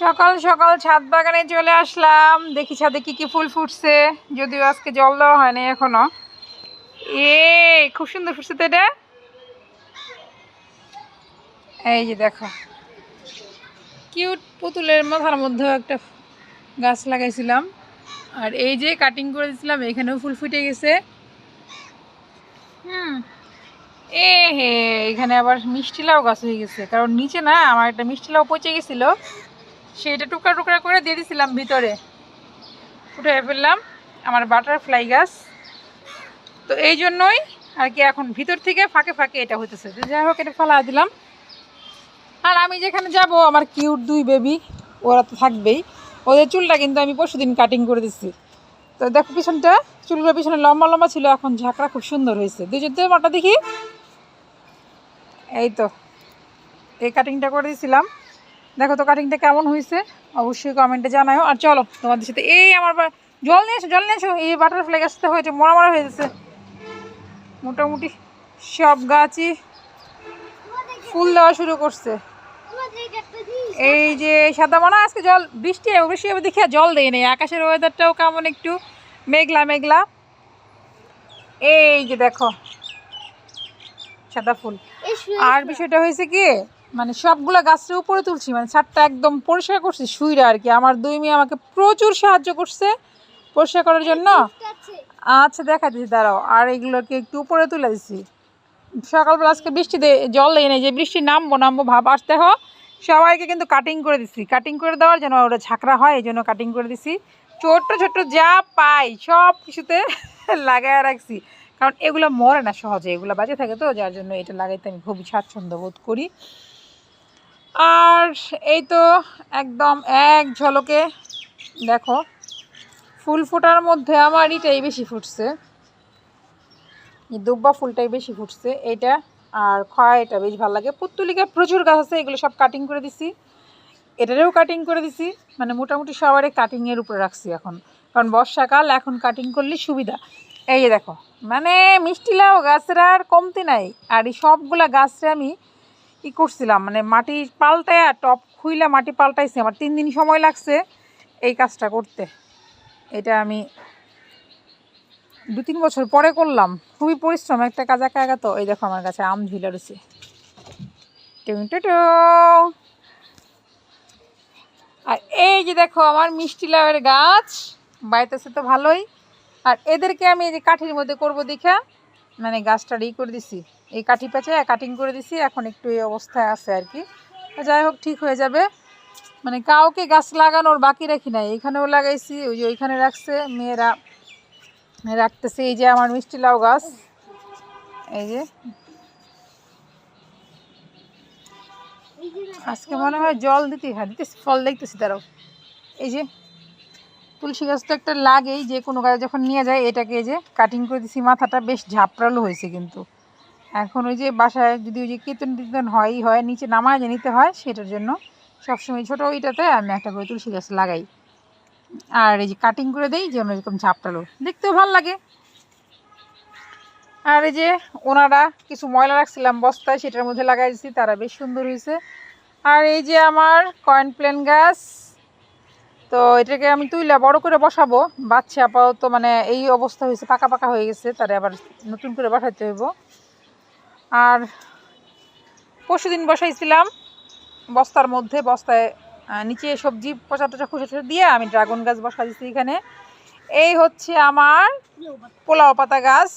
সকাল সকাল ছাদ বাগানে চলে আসলাম। দেখি ছাদে কি কি ফুল ফুটছে। যদিও আজকে জল দেওয়া হয়নি এখনও। এ খুব সুন্দর ফুটছে তো এটা। এই যে দেখো। কিউট পুতুলের মাথার মধ্যেও একটা গাছ লাগাইছিলাম। আর এই যে কাটিং করে দিয়েছিলাম, এখানেও ফুল ফুটে গেছে। হুম। এ হে, এখানে আবার মিষ্টি লাউ গাছ হয়ে গেছে। কারণ নিচে না, আমার একটা মিষ্টি লাউ পচে গেছিল। সেটা টুকরা টুকরা করে দিয়ে দিয়েছিলাম ভিতরে। উঠে ফেললাম আমার বাটারফ্লাই গাছ। তো এই জন্যই আর কি এখন ভিতর থেকে ফাঁকে ফাঁকে এটা হতেছে যাই হোক, এটা ফেলা দিলাম। আর আমি যেখানে যাব, আমার কিউট দুই বেবি ওরা তো থাকবেই। ওদের চুলটা কিন্তু আমি পরশু দিন কাটিং করে দিচ্ছি তো দেখো পিছনটা, চুলগুলো পিছনে লম্বা লম্বা ছিল, এখন ঝাঁকড়া খুব সুন্দর হয়েছে। দুজন তো মাটা দেখি। এই তো, এই কাটিংটা করে দিয়েছিলাম দেখো তো কাটিংটা কেমন হয়েছে? অবশ্যই কমেন্টে জানাও আর চলো তোমাদের সাথে এই আমার জল নিয়ে এসো জল নিয়ে এসো এই বাটারফ্লাই গাছটা হয়েছে মরা মরা হয়ে গেছে। মোটামুটি সব গাছই ফুল দেওয়া শুরু করছে। এই যে সাদা মনে আজকে জল বৃষ্টি হবে বৃষ্টি হবে দেখে জল দেয় নেই। আকাশের ওয়েদারটাও কেমন একটু মেঘলা মেঘলা। এই যে দেখো সাদা ফুল। আর বিষয়টা হয়েছে কি মানে সবগুলো গাছের উপরে তুলছি মানে ছাদটা একদম পরিষ্কার করছি, শুইরা আর কি। আমার দুই মেয়ে আমাকে প্রচুর সাহায্য করছে পরিষ্কার করার জন্য। আচ্ছা দেখা দিচ্ছি, দাঁড়াও। আর এগুলোকে একটু উপরে তুলে দিছি সকালবেলা আজকে বৃষ্টিতে জল দেয় নাই, যে বৃষ্টি নামবো নামবো, ভাব আসতে দেখো, সবাইকে কিন্তু কাটিং করে দিছি কাটিং করে দেওয়ার জন্য ওটা ঝাঁকড়া হয়, এই জন্য কাটিং করে দিছি ছোট্ট ছোট্ট যা পাই, সব কিছুতে লাগায় রাখছি। কারণ এগুলো মরে না সহজে, এগুলো বাজে থাকে তো, যার জন্য এটা লাগাইতে আমি খুবই স্বাচ্ছন্দ্য বোধ করি। আর এই তো একদম এক ঝলকে, দেখো, ফুল ফোটার মধ্যে আমার এটাই বেশি ফুটছে। দুব্বা ফুলটাই বেশি ফুটছে এটা আর খয়া এটা বেশ ভালো লাগে। পুত্তুলিকা প্রচুর গাছ আছে, এগুলো সব কাটিং করে দিছি। এটারেও কাটিং করে দিছি মানে মোটামুটি সবারই কাটিংয়ের উপরে রাখছি এখন। কারণ বর্ষাকাল, এখন কাটিং করলে সুবিধা। এই যে দেখো মানে মিষ্টি লাউ গাছের আর কমতি নাই। আর এই সবগুলা গাছরে আমি ই করছিলাম? মানে মাটি পাল্টায়, টপ খুইলা মাটি পাল্টাইছি। আমার তিন দিন সময় লাগছে এই কাজটা করতে। এটা আমি দু তিন বছর পরে করলাম। খুবই পরিশ্রম একটা কাজ একা একা তো। এই দেখো আমার কাছে আম ঝুলে রয়েছে। আর এই যে দেখো আমার মিষ্টি লাউয়ের গাছ, বাইতেছে তো ভালোই। আর এদেরকে আমি এই যে কাঠির মধ্যে করব দেখা। মানে গাছটা ই করে দিছি। এই কাঠি পেঁচে কাটিং করে দিছি, এখন একটু এই অবস্থায় আছে আর কি। যাই হোক, ঠিক হয়ে যাবে। মানে কাউকে গাছ লাগানোর বাকি রাখি নাই। এখানেও লাগাইছি, ওই যে ওইখানে রাখছে। মেয়েরা রাখতেছে, এই যে আমার মিষ্টি লাউ গাছ। এই যে। আজকে মনে হয় জল দিতে হ্যাঁ। দিতেছি, ফল দেখতেছি তারাও এই যে। তুলসী গাছ তো একটা লাগেই, যে কোনো গাছ যখন নিয়ে যায়, এটাকে যে কাটিং করে দিছি, মাথাটা বেশ ঝাপড়ালো হয়েছে কিন্তু। এখন ওই যে বাসায় যদি ওই যে কীর্তন টীর্তন হয়ই, হয়, নিচে নামায় যে নিতে হয়, সেটার জন্য সবসময় ছোটো ওইটাতে আমি একটা করে তুলসী গাছ লাগাই। আর এই যে কাটিং করে দেই, যেন এরকম ঝাপটালো দেখতেও ভালো লাগে। আর এই যে ওনারা কিছু ময়লা রাখছিলাম বস্তায়, সেটার মধ্যে লাগাই দিছি, তারা বেশ সুন্দর হয়েছে। আর এই যে আমার কয়েন প্লেন গাছ তো এটাকে আমি তুইলা বড় করে বসাবো। বাচ্চা আপাতত মানে এই অবস্থা হয়েছে, পাকা পাকা হয়ে গেছে, তারা আবার নতুন করে বসাইতে হইব। আর পরশু দিন বসাইছিলাম, বস্তার মধ্যে, বস্তায় নিচে সবজি পচা টচা খুঁজে টুচে দিয়ে আমি ড্রাগন গাছ বসা দিচ্ছি এখানে। এই হচ্ছে আমার পোলাও পাতা গাছ,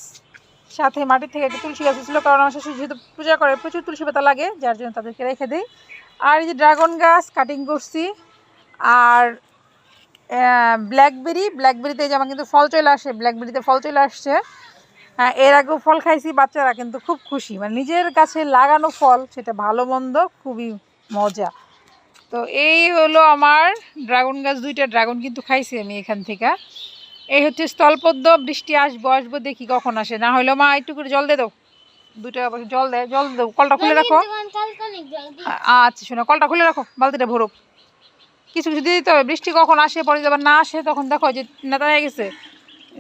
সাথে মাটি থেকে একটা তুলসী গাছ ছিল কারণ আমার শ্বশুর যেহেতু পূজা করে, প্রচুর তুলসী পাতা লাগে, যার জন্য তাদেরকে রেখে দিই। আর এই যে ড্রাগন গাছ কাটিং করছি, আর ব্ল্যাকবেরি ব্ল্যাকবেরিতে যে আমার কিন্তু ফল চলে আসে ব্ল্যাকবেরিতে ফল চলে আসছে। হ্যাঁ এর আগেও ফল খাইছি বাচ্চারা কিন্তু খুব খুশি। মানে নিজের কাছে লাগানো ফল সেটা ভালো মন্দ খুবই মজা। তো এই হলো আমার ড্রাগন গাছ দুইটা ড্রাগন কিন্তু খাইছি আমি এখান থেকে। এই হচ্ছে স্থলপদ্ম বৃষ্টি আসব আসব দেখি কখন আসে। না হইল মা একটু করে জল দিয়ে দাও। আবার জল দেয় জল দাও কলটা খুলে রাখো। আচ্ছা শোনো কলটা খুলে রাখো বালতিটা ভরুক কিছু কিছু দিতে হবে। বৃষ্টি কখন আসে, পরে যাবার না আসে, তখন দেখো যে নেতা হয়ে গেছে।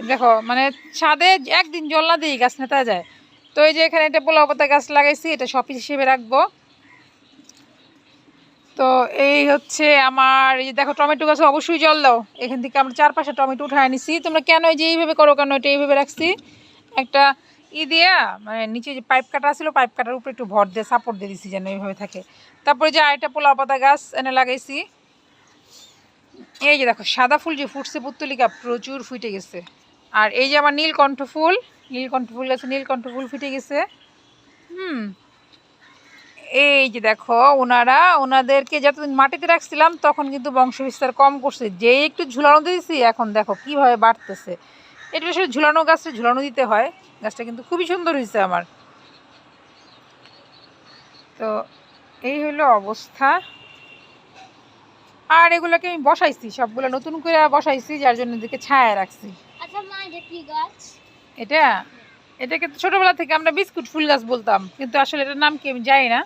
দেখো মানে ছাদে একদিন জল না দিই গাছ নেতা যায়। তো এই যে এখানে একটা পোলাও পাতা গাছ লাগাইছি, এটা শপিস হিসেবে রাখব। তো এই হচ্ছে আমার, এই যে দেখো টমেটো গাছে অবশ্যই জল দাও। এখান থেকে আমরা চারপাশে টমেটো উঠায় নিছি তোমরা কেন এই যে এইভাবে করো কেন? এটা এইভাবে রাখছি। একটা ই দিয়া মানে নিচে যে পাইপ কাটা ছিল, পাইপ কাটার উপরে একটু ভর দিয়ে, সাপোর্ট দিয়ে দিছি যেন এইভাবে থাকে। তারপরে যে আরেকটা পোলাও পাতা গাছ এনে লাগাইছি। এই যে দেখো, সাদা ফুল যে ফুটছে পুত্তলিকা প্রচুর ফুটে গেছে। আর এই যে আমার নীলকণ্ঠ ফুল নীলকণ্ঠ ফুল গাছে নীলকণ্ঠ ফুল ফুটে গেছে। হুম। এই যে দেখো, ওনারা, ওনাদেরকে যতদিন মাটিতে রাখছিলাম, তখন কিন্তু বংশ বিস্তার কম করছে। যেই একটু ঝুলানো দিয়েছি, এখন দেখো কীভাবে বাড়তেছে। এটা আসলে ঝুলানো গাছটা, ঝুলানো দিতে হয়। গাছটা কিন্তু খুবই সুন্দর হয়েছে আমার। তো এই হলো অবস্থা। আর এগুলোকে আমি বসাইছি সবগুলো নতুন করে বসাইছি যার জন্য এদেরকে ছায়া রাখছি। আচ্ছা এটা গাছ? এটা? এটাকে তো ছোটবেলা থেকে আমরা বিস্কুট ফুল গাছ বলতাম কিন্তু আসলে এটার নাম কি আমি জানি না।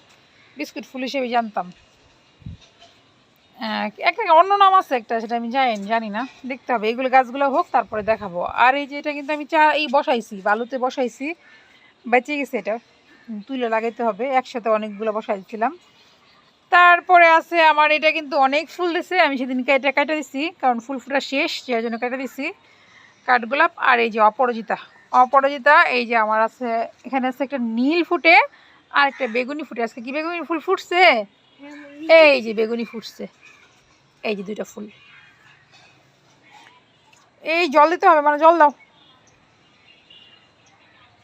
বিস্কুট ফুল হিসেবে জানতাম। একটা অন্য নাম আছে একটা সেটা আমি জানি জানি না। দেখতে হবে এগুলো গাছগুলো হোক তারপরে দেখাবো। আর এই যে এটা কিন্তু আমি চা এই বসাইছি বালুতে বসাইছি। বেঁচে গেছে এটা। তুলে লাগাইতে হবে একসাথে অনেকগুলো বসাইছিলাম। তারপরে আছে আমার, এটা কিন্তু অনেক ফুল দিছে, আমি সেদিন এটা কাটা দিছি, কারণ ফুল ফুটা শেষ যার জন্য কাটা দিছি। কাঠগোলাপ আর এই যে অপরাজিতা অপরাজিতা, এই যে আমার আছে, এখানে আছে একটা নীল ফুটে আর একটা বেগুনি ফুটে। আজকে কি বেগুনি ফুল ফুটছে? এই যে বেগুনি ফুটছে, এই যে দুইটা ফুল। এই জল দিতে হবে মানে জল দাও।